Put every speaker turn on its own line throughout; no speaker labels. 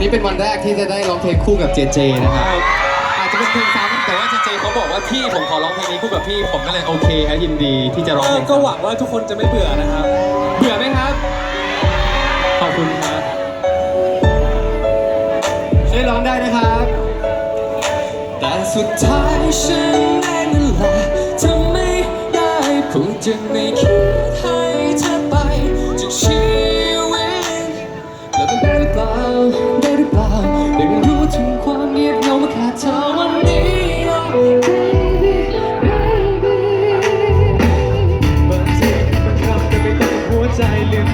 วันนี้เป็นวันแรกที่จะได้ร้องเพลงคู่กับเจเจนะครับอาจจะเป็นเพลงซ้ำแต่ว่าเจเจเขาบอกว่าพี่ผมขอร้องเพลงนี้คู่กับพี่ผมก็เลยโอเคครับยินดีที่จะร้องเพลง
ก็หวังว่าทุกคนจะไม่เบื่อนะครับ
เบื่อไหมครับ ขอบคุณครับช่วยร้องได้นะครับ แต่สุดท้ายฉันเองนั่นแหละจะไม่ได้พูดจะไม่คิด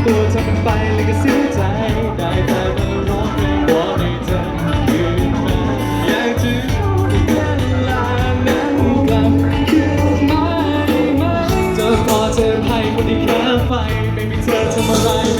ตัวเธอ
มันไปเลยก็เสียใจ ได้แต่มาร้องเพลงวอนให้เธอคืนมาอยากจะเวลานั้นกลับคืนมาได้ไหมเจอพอเจอภัยคนที่แค่ไฟไม่มีเธอทำอะไร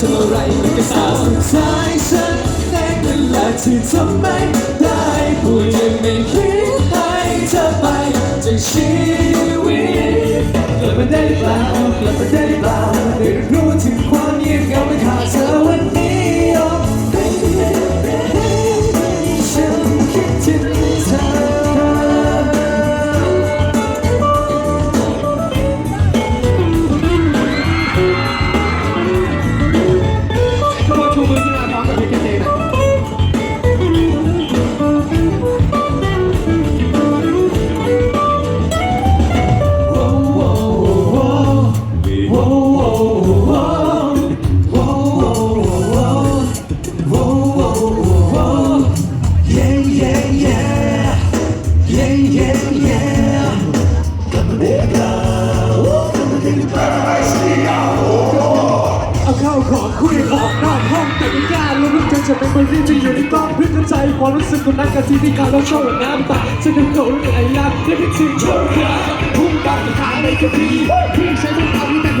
ทำอะไร
มันก็เศร้า
สุดท้ายฉันเองนั่นแหละที่ทำไม่ได้ผู้ยังไม่คิดให้เธอไปจากชีวิตกลับมาได้หรือเปล่ากลับมาได้หรือเปล่า ไ Yeah, yeah, yeah. กลับมาได้หรือเปล่ากลับมาได้หรือเปล่าเอาเข้าของคุยออกนอกห้องแต่ไม่กล้ารู้ว่าจะจะเป็นคนที่จะอยู่ในกล้องเพื่อเข้าใจความรู้สึกของนักการที่ที่เขาเราชอบน้ำตาฉันดูเขาเรื่องไอ้รักและคิดถึงโชว์เธอพุ่งดังขาในกระพีพี่ใช้ทุกคำแ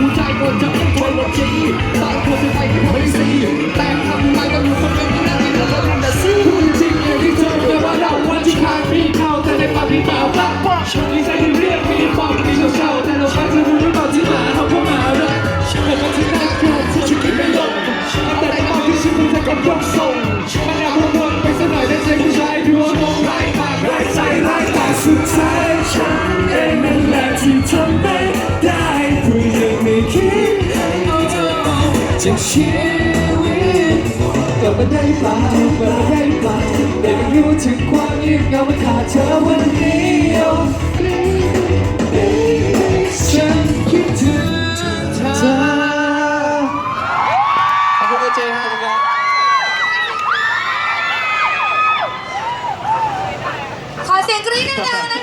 จากชีวิตกลัมาได้เปล่ากลับมาได้เปล่แต่ไม่รู้ถึงความเงียบเงามันขาดเธอวันนี้ฉันคิดถึงเธอขอบคุณเจครับขอเสียงกรี๊ดดังๆนะคะ